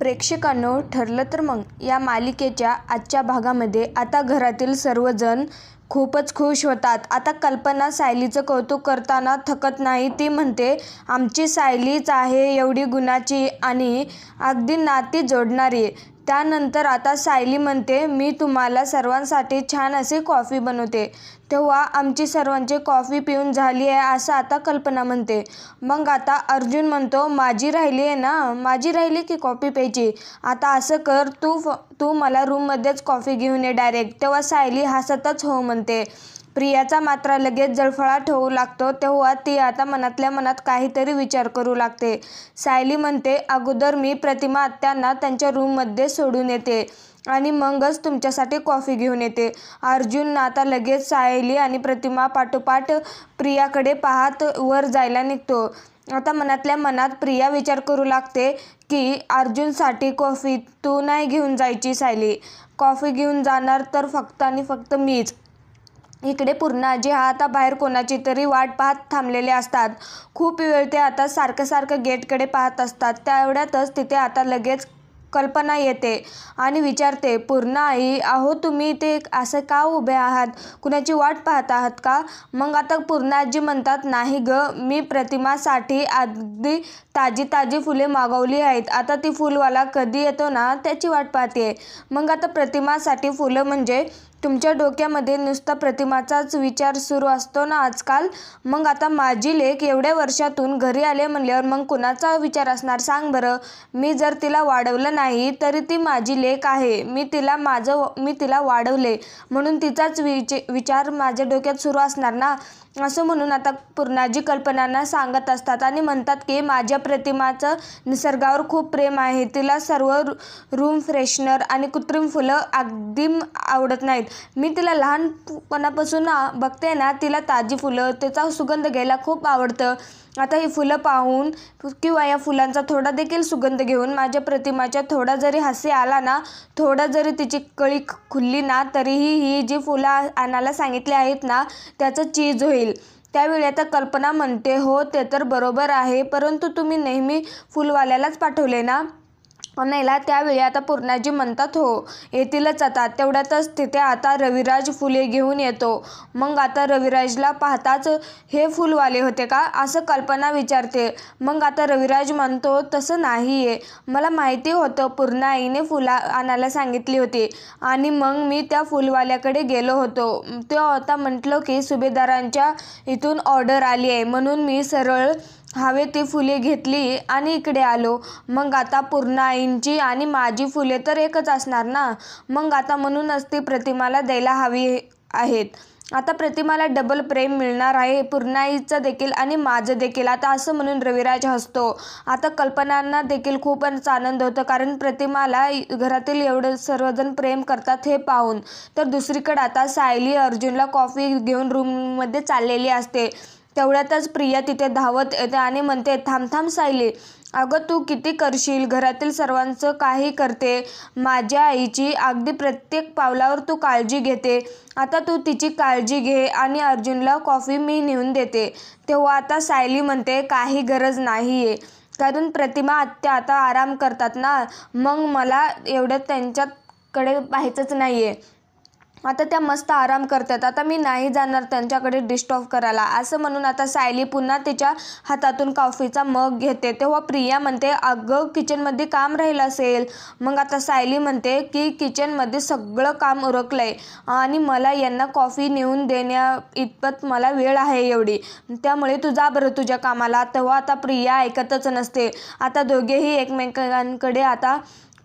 प्रेक्षकांनो ठरलं तर मग. या मालिकेच्या आजच्या भागामध्ये आता घरातील सर्वजण खूपच खुश होतात. आता कल्पना सायलीचं कौतुक करताना थकत नाही. ती म्हणते आमची सायलीच आहे एवढी गुणाची आणि अगदी नाती जोडणारी. त्यानंतर आता सायली म्हणते मी तुम्हाला सर्वांसाठी छान अशी कॉफी बनवते. तेव्हा आमची सर्वांची कॉफी पिऊन झाली आहे असं आता कल्पना म्हणते. मग आता अर्जुन म्हणतो माझी राहिली आहे ना? माझी राहिली की कॉफी प्यायची? आता असं कर तू फ तू मला रूममध्येच कॉफी घेऊन ये डायरेक्ट. तेव्हा सायली हसतच हो म्हणते. प्रियाचा मात्र लगेच जळफळाट होऊ लागतो. तेव्हा ती आता मनातल्या मनात काहीतरी विचार करू लागते. सायली म्हणते अगोदर मी प्रतिमा आत्यांना त्यांच्या रूममध्ये सोडून येते आणि मगच तुमच्यासाठी कॉफी घेऊन येते. अर्जुन आता लगेच सायली आणि प्रतिमा पाठोपाठ प्रियाकडे पाहत वर जायला निघतो. आता मनातल्या मनात प्रिया विचार करू लागते की अर्जुनसाठी कॉफी तू नाही घेऊन जायची सायली. कॉफी घेऊन जाणार तर फक्त आणि फक्त मीच. इकडे पूर्णाजी हा आता बाहेर कोणाची तरी वाट पाहत थांबलेले असतात. खूप वेळ ते आता सारखं सारखं गेटकडे पाहत असतात. त्या एवढ्यातच तिथे आता लगेच कल्पना येते आणि विचारते पूर्णा आई अहो तुम्ही ते असं का उभे आहात? कुणाची वाट पाहत आहात का? मग आता पूर्णाजी म्हणतात नाही ग मी प्रतिमासाठी अगदी ताजी ताजी फुले मागवली आहेत. आता ती फुलवाला कधी येतो ना त्याची वाट पाहते मग आता प्रतिमासाठी फुलं म्हणजे तुमच्या डोक्यामध्ये नुसता प्रतिमाचाच विचार सुरू असतो ना आजकाल? मग आता माझी लेख एवढ्या वर्षातून घरी आले म्हणल्यावर मग कुणाचा विचार असणार? सांग बरं. मी जर तिला वाढवलं नाही तरी ती माझी लेख आहे. मी तिला माझं मी तिला वाढवले म्हणून तिचाच विचे विचार माझ्या डोक्यात सुरू असणार ना? असं म्हणून आता पूर्णाजी कल्पनांना सांगत असतात आणि म्हणतात की माझ्या प्रतिमाचं निसर्गावर खूप प्रेम आहे. तिला सर्व रूम फ्रेशनर आणि कृत्रिम फुलं अगदी आवडत नाहीत. मी तिला लहानपणापासून ना बघते ना तिला ताजी फुलं त्याचा सुगंध घ्यायला खूप आवडतं. आता ही फुलं पाहून किंवा या फुलांचा थोडा देखील सुगंध घेऊन माझ्या प्रतिमाच्या थोडा जरी हसे आला ना थोडा जरी तिची कळी खुलली ना तरीही ही जी फुलं आणायला सांगितली आहेत ना त्याचं चीज होईल. त्यावेळी आता कल्पना म्हणते हो ते तर बरोबर आहे परंतु तुम्ही नेहमी फुलवाल्यालाच पाठवले ना? नेला त्यावेळी आता पूर्णाजी म्हणतात हो येतीलच आता. तेवढ्यातच तिथे आता रविराज फुले घेऊन येतो. मग आता रविराजला पाहताच हे फुलवाले होते का? असं कल्पना विचारते. मग आता रविराज म्हणतो तसं नाही आहे मला माहिती होतं पूर्णा आईने फुला आणायला सांगितली होती. आणि मग मी त्या फुलवाल्याकडे गेलो होतो. तो आता म्हटलं की सुभेदारांच्या इथून ऑर्डर आली आहे. म्हणून मी सरळ हवे ती फुले घेतली आणि इकडे आलो. मग आता पूर्ण आईंची आणि माझी फुले तर एकच असणार ना? मग आता म्हणूनच ती प्रतिमाला द्यायला हवी आहेत. आता प्रतिमाला डबल प्रेम मिळणार आहे पूर्णाईचं देखील आणि माझं देखील. आता असं म्हणून रविराज हसतो. आता कल्पनांना देखील खूपच आनंद होतो कारण प्रतिमाला घरातील एवढं सर्वजण प्रेम करतात हे पाहून. तर दुसरीकडे आता सायली अर्जुनला कॉफी घेऊन रूममध्ये चाललेली असते. तेवढ्यातच प्रिया तिथे धावत येते आणि म्हणते थांब थांब सायली. अगं तू किती करशील? घरातील सर्वांचं काही करते. माझ्या आईची अगदी प्रत्येक पावलावर तू काळजी घेते. आता तू तिची काळजी घे आणि अर्जुनला कॉफी मी नेऊन देते. तेव्हा आता सायली म्हणते काही गरज नाही आहे कारण प्रतिमा आत्या आता आराम करतात ना? मग मला एवढं त्यांच्याकडे पाहायचंच नाही आहे आता त्या मस्त आराम करतात. आता मी नाही जाणार त्यांच्याकडे डिस्टर्ब करायला. असं म्हणून आता सायली पुन्हा तिच्या हातातून कॉफीचा मग घेते. तेव्हा प्रिया म्हणते अगं किचनमध्ये काम राहिलं असेल. मग आता सायली म्हणते की किचनमध्ये सगळं काम उरकलं आहे आणि मला यांना कॉफी नेऊन देण्या इतपत मला वेळ आहे एवढी. त्यामुळे तू जा बरं तुझ्या कामाला. तेव्हा आता प्रिया ऐकतच नसते. आता दोघेही एकमेकांकडे आता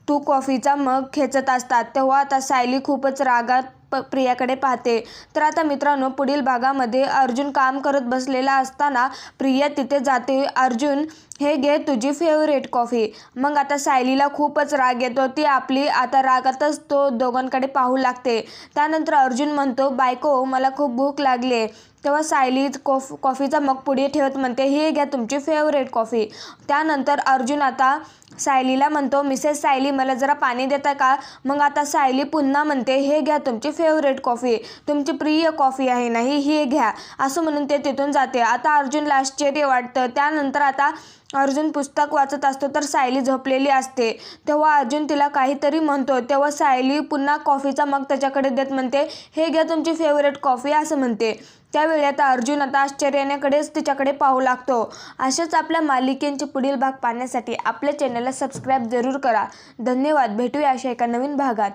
तू कॉफीचा मग खेचत असतात. तेव्हा आता सायली खूपच रागात प प्रियाकडे पाहते. तर आता मित्रांनो पुढील भागामध्ये अर्जुन काम करत बसलेला असताना प्रिया तिथे जाते. अर्जुन हे घे तुझी फेवरेट कॉफी मग आता सायलीला खूपच राग येतो. ती आपली आता रागातच तो दोघांकडे पाहू लागते. त्यानंतर अर्जुन म्हणतो बायको मला खूप भूक लागली तेव्हा सायली कॉफ कॉफीचा मग पुढे ठेवत म्हणते हे घ्या तुमची फेवरेट कॉफी त्यानंतर अर्जुन आता सायलीला म्हणतो मिसेस सायली मला जरा पाणी देता का? मग आता सायली पुन्हा म्हणते हे घ्या तुमची फेवरेट कॉफी तुमची प्रिय कॉफी आहे नाही ही हे घ्या. असं म्हणून ते तिथून जाते. आता अर्जुनला आश्चर्य वाटतं. त्यानंतर आता अर्जुन पुस्तक वाचत असतो तर सायली झोपलेली असते. तेव्हा अर्जुन तिला काहीतरी म्हणतो. तेव्हा सायली पुन्हा कॉफीचा मग त्याच्याकडे देत म्हणते हे घ्या तुमची फेवरेट कॉफी असं म्हणते. त्यावेळी आता अर्जुन आता आश्चर्यानेकडेच तिच्याकडे पाहू लागतो. अशाच आपल्या मालिकेंचे पुढील भाग पाहण्यासाठी आपल्या चॅनलला सबस्क्राईब जरूर करा. धन्यवाद. भेटूया अशा एका नवीन भागात.